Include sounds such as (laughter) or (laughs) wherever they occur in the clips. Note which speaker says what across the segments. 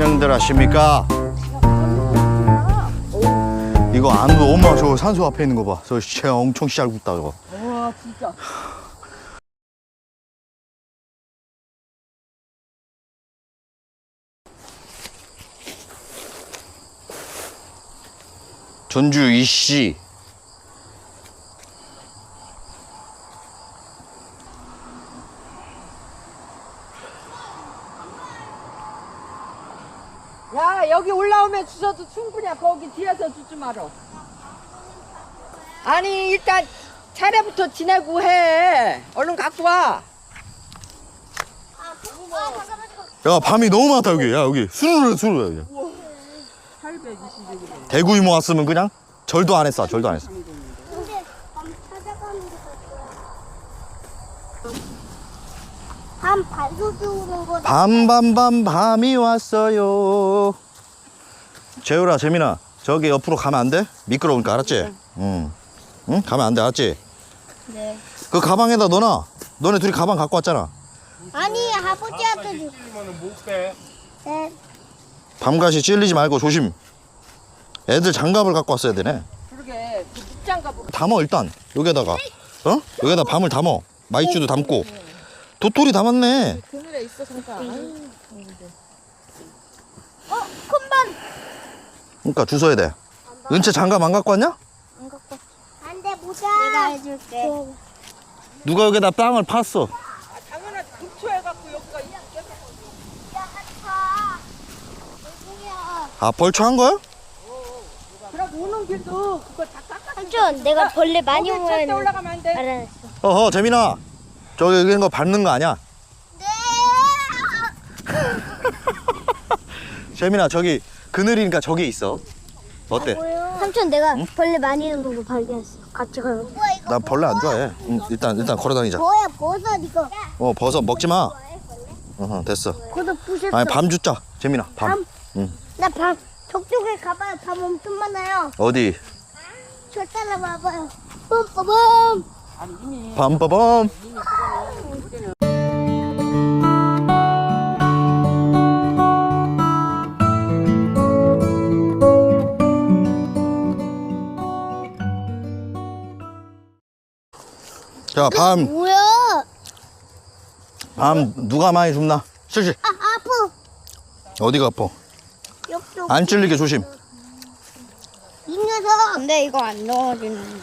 Speaker 1: 어머님들 아십니까? 이거 안 엄마 저 산소 앞에 있는 거 봐. 저 쟤 엄청 씨알 굽다 저거.
Speaker 2: 와 진짜.
Speaker 1: 전주 이씨.
Speaker 2: 야 여기 올라오면 주셔도 충분이야. 거기 뒤에서 주지 말어. 아니 일단 차례부터 지내고 해. 얼른 갖고 와.
Speaker 1: 야 밤이 너무 많다 여기. 야 여기 수르르 수르르. 여기.
Speaker 2: 820일.
Speaker 1: 대구 이모 왔으면 그냥 절도 안 했어. 절도 안 했어.
Speaker 3: 근데 밤 찾아가는 게밤 발소리 오는 거
Speaker 1: 밤밤밤 밤이 왔어요. 재우라 재민아 저기 옆으로 가면 안 돼? 미끄러우니까 알았지? 응. 응? 가면 안 돼 알았지?
Speaker 3: 네.
Speaker 1: 그 가방에다 넣어놔. 너네 둘이 가방 갖고 왔잖아.
Speaker 3: 아니 아버지한테 주- 네.
Speaker 1: 밤가시 찔리지 말고 조심. 애들 장갑을 갖고 왔어야 되네.
Speaker 2: 그러게 그 묵장갑으로.
Speaker 1: 담어 일단 여기다가 어? 여기다 밤을 담어. 마이쮸도 담고. 도토리 담았네.
Speaker 2: 그늘에 있어서니까. 아유,
Speaker 3: 어
Speaker 1: 그러니까 주워야 돼. 은채 장갑 안 갖고 왔냐?
Speaker 3: 안 갖고 안돼 보자 내가 해줄게
Speaker 1: 누가 여기다 땅을 팠어.
Speaker 2: 아, 당연하지. 급초해갖고 여기가 있-
Speaker 3: 야하 누구야
Speaker 1: 아 벌초한 거야?
Speaker 2: 그럼 오는 길도 그거 다 깎아.
Speaker 3: 삼촌 내가 벌레 많이
Speaker 2: 거기 절대
Speaker 3: 오면
Speaker 2: 올라가면 안 돼.
Speaker 1: 어허 재민아. 저기 여기 있는 거 밟는 거 아니야?
Speaker 3: 네 (laughs)
Speaker 1: 재민아 저기 그늘이니까 저기 있어. 어때?
Speaker 3: 삼촌 내가 벌레 많이 있는 거 발견했어 같이 가요
Speaker 1: 난 벌레 안 좋아해. 응, 일단 일단 걸어 다니자.
Speaker 3: 뭐야 버섯 이거
Speaker 1: 어 버섯 먹지 마. 어허 됐어.
Speaker 3: 그것도 부셨어
Speaker 1: 아니 밤 주자. 재민아 밤.
Speaker 3: 밤?
Speaker 1: 응.
Speaker 3: 나밤 저쪽에 가봐요 밤 엄청 많아요
Speaker 1: 어디?
Speaker 3: 저 따라와봐요 뿜뿜뿜
Speaker 2: 아니 이미
Speaker 1: 밤빠밤. 자, 밤,
Speaker 3: 뭐야
Speaker 1: 밤 누가 많이 줍나? 실실.
Speaker 3: 아 아파
Speaker 1: 어디가 아파?
Speaker 3: 옆쪽
Speaker 1: 안 찔리게 조심.
Speaker 3: 이 녀석 근데 이거 안 넣어주는데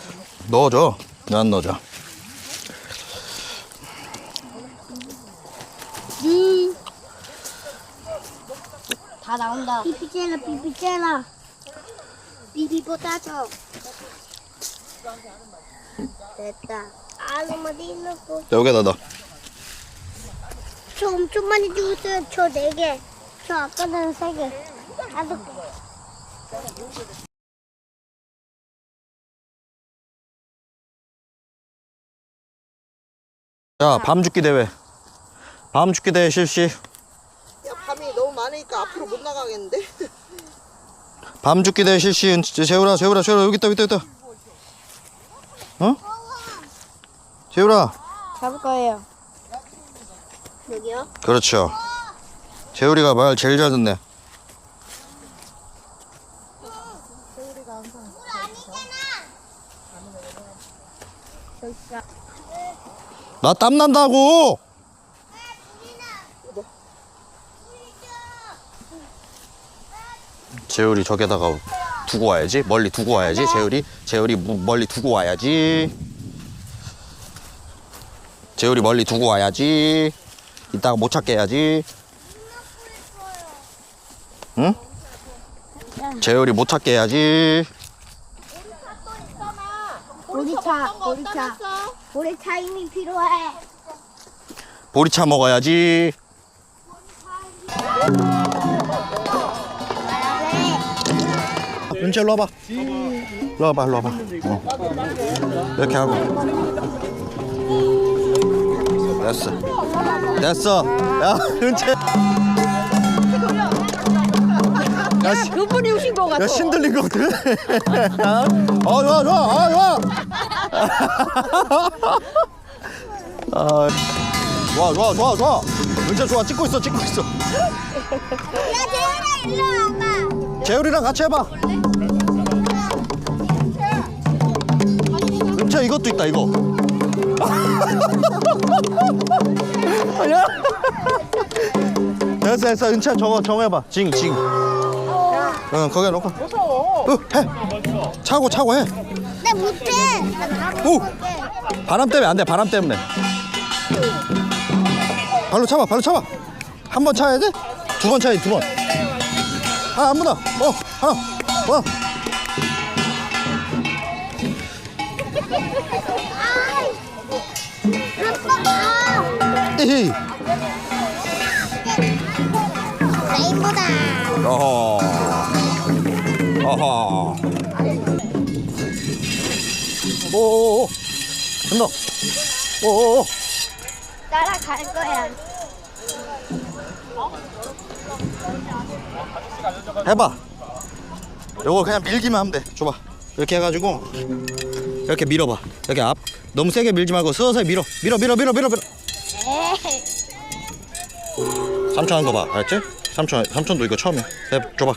Speaker 1: 넣어줘. 난 넣어줘.
Speaker 3: 다 나온다 비비젤라 비비젤라 비비보다 더 됐다 알로마디 넣고
Speaker 1: 여기다 넣어.
Speaker 3: 저 엄청 많이 주고 있어요 저 네 개 저 아까는 세 개 다섯 개
Speaker 1: 자, 밤 죽기 대회. 밤 죽기 대회 실시.
Speaker 4: 야, 밤이 너무 많으니까 앞으로 못 나가겠는데?
Speaker 1: 밤 죽기 대회 실시. 은- 재우라, 재우라, 재우라. 여기 있다, 여기 있다, 여기 있다. 어? 재우라.
Speaker 3: 잡을 거예요 여기요?
Speaker 1: 그렇죠. 재우리가 말 제일 잘 듣네. 나 땀 난다고. 재우리 저기다가 두고 와야지. 멀리 두고 와야지. 재우리, 재우리 무- 멀리 두고 와야지. 재우리 멀리 두고 와야지. 이따가 못 찾게 해야지. 응? 재열이 못 찾게 해야지.
Speaker 3: 보리차 보리차 보리차 이미 필요해
Speaker 1: 보리차 먹어야지. 은채 일로 와봐. 일로 와봐, 일로 와봐. 어. 이렇게 하고. 됐어. 됐어. 야, (laughs) 은채. 야, 씨.
Speaker 2: 그분이 오신 거 같아.
Speaker 1: 야 신들린 거 같아. (laughs) 어 좋아 좋아 아 좋아. (laughs) 아. 좋아 좋아 좋아 좋아 은채 좋아 찍고 있어 찍고 있어
Speaker 3: 야 재현아 일로 와봐.
Speaker 1: 재율이랑 같이 해봐 은채 이것도 있다 이거. 야 (laughs) 됐어 됐어. 은채 저거 정해봐. 징징 응 거기에 놓고. 무서워. 해. 차고 차고 해.
Speaker 3: 나 못해. 나
Speaker 1: 오!
Speaker 3: 못해.
Speaker 1: 바람 때문에 안 돼 바람 때문에. 발로 차봐 발로 차봐. 한 번 차야 돼? 두 번 차야 두번. 하나 아무나 어. 하나 어
Speaker 3: 레인보다.
Speaker 1: 어허. 어허. 오오오 된다. 오오오.
Speaker 3: 따라갈 거야.
Speaker 1: 해봐. 요거 그냥 밀기만 하면 돼. 줘봐. 이렇게 해가지고 이렇게 밀어봐 여기 앞 너무 세게 밀지 말고 서서히 밀어 밀어 밀어 밀어 밀어 밀어
Speaker 3: 에이.
Speaker 1: 삼촌 한거 봐 알았지? 삼촌 삼촌도 이거 처음이야 해 줘봐.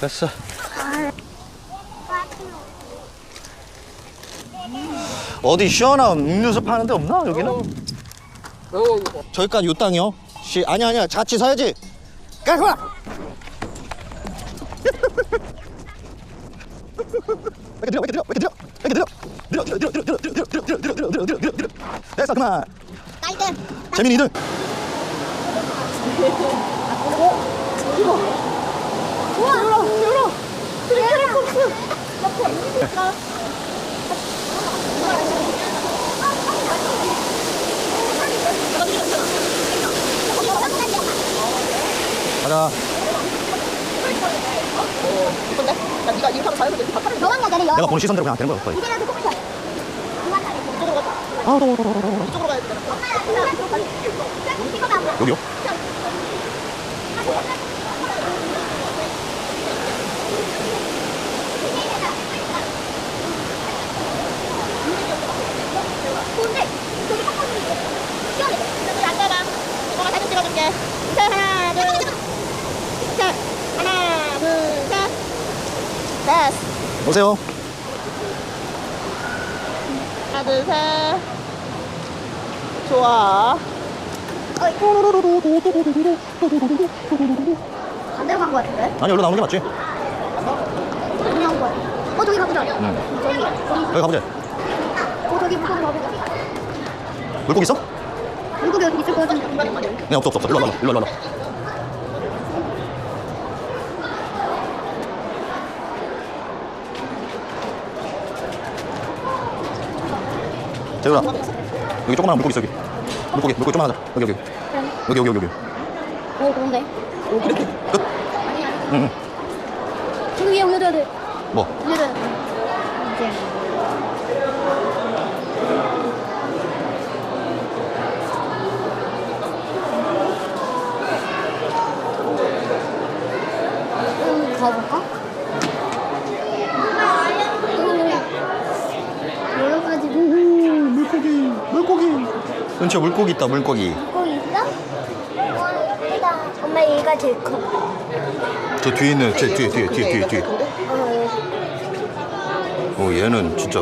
Speaker 1: 됐어 어디 시원한 음료수 파는 데 없나 여기는? 저기까지 요 땅이요? 시 아니 아니야 같이 사야지 왜 이렇게 왜 이렇게 왜 이렇게 왜 이렇게 들여 들여 들여 들여 들여 들여 들여 들여 들여 들여 들여 됐어 그만
Speaker 3: 깔등.
Speaker 1: 재민이 2등
Speaker 3: 우와. 열어. 트리케라톱스.
Speaker 1: 가자
Speaker 4: 이건데? 야 네가 이렇게 하면 자연스럽게 다 팔을
Speaker 3: 너만 가자래 여.
Speaker 1: 내가 보는 시선대로 그냥 되는 거야 거의
Speaker 3: 이제라도 가래.
Speaker 4: 이쪽으로 가자
Speaker 1: 아 더워 더워 더워 더워
Speaker 4: 이쪽으로 가야 돼
Speaker 1: 여기요?
Speaker 3: 근데 저기 팍팍 시원해. 안 가봐.
Speaker 4: 이거만 사진 찍어줄게 자 하나 둘셋 하나 둘셋 됐어
Speaker 1: 오세요
Speaker 4: 하나 둘 셋 좋아
Speaker 3: 반대로 간거 같은데?
Speaker 1: 아니 여기로 나오는 게 맞지?
Speaker 3: 여기 나온 거야. 어 저기 가보자.
Speaker 1: 응
Speaker 3: 저기.
Speaker 1: 여기 가보자
Speaker 3: 어 저기 물고기 가보자.
Speaker 1: 물고기 있어?
Speaker 3: 물고기 여기 있을 거 같은데.
Speaker 1: 네 없어 없어 없어 일로 와봐 일로 와 봐 재훈아 여기 조그마한 물고기 있어 여기 물고기 물고기 조그만 하자 여기 여기 여기 여기 여기 여기
Speaker 3: 어 그런데.
Speaker 1: 끝 응,
Speaker 3: 저기 위에 올려줘야 돼.
Speaker 1: 응. 뭐
Speaker 3: 올려줘야 돼. 이제. 음, 가볼까? 여러 가지
Speaker 1: 물고기 물고기 근처 물고기 있다 물고기.
Speaker 3: 물고기 있어? 와 예쁘다. 엄마 얘가 제일 커.
Speaker 1: 저 뒤에 있는 제 뒤에 뒤에 뒤에 뒤에 뒤에.
Speaker 3: 어,
Speaker 1: 어 얘는 진짜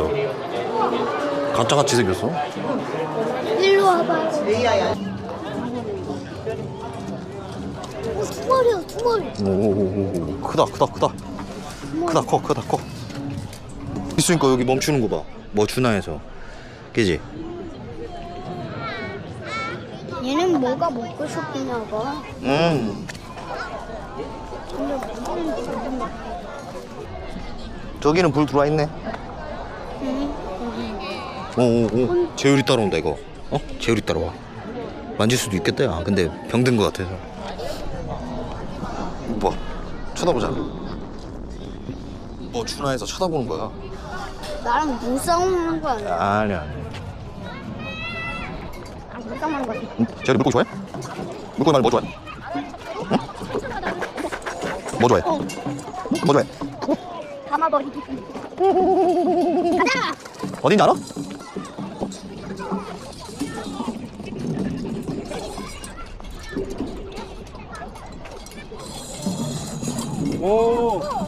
Speaker 1: 가짜같이 생겼어.
Speaker 3: 일로 와봐. 어, 두 마리야, 두 마리.
Speaker 1: 오오오오. 크다 크다 크다. 크다 커 크다 커. 있으니까 여기 멈추는 거봐뭐 준하에서. 그지
Speaker 3: 뭐가 먹고 싶으냐 봐.
Speaker 1: 음
Speaker 3: 근데 무슨 무슨
Speaker 1: 저기는 불 들어와 있네. 오오오. 재율이 따라온다 이거. 어? 재율이 따라와. 만질 수도 있겠다 야. 근데 병든 거 같아서. 뭐 쳐다보자. 뭐 준하에서 쳐다보는 거야.
Speaker 3: 나랑 눈싸움 하는 거 아니야?
Speaker 1: 아니야 아니야
Speaker 3: 아, 눈싸움하는 거지.
Speaker 1: 응? 재율이 물고기 좋아해? 물고기 말고 뭐 좋아해? 응? 뭐 좋아해? 뭐 좋아해?
Speaker 3: 감아버리기. 가자.
Speaker 1: 어딘지 알아?
Speaker 5: 오.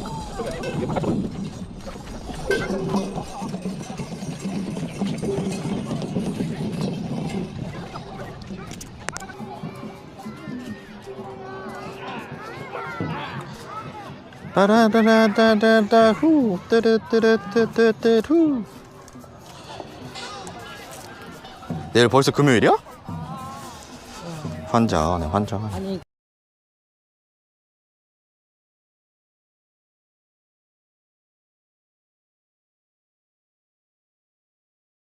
Speaker 1: 따라라라라라라 후. 뜨르뜨르뜨뜨뜨 내일 벌써 금요일이야? 환장하네 환장하네.
Speaker 2: 아니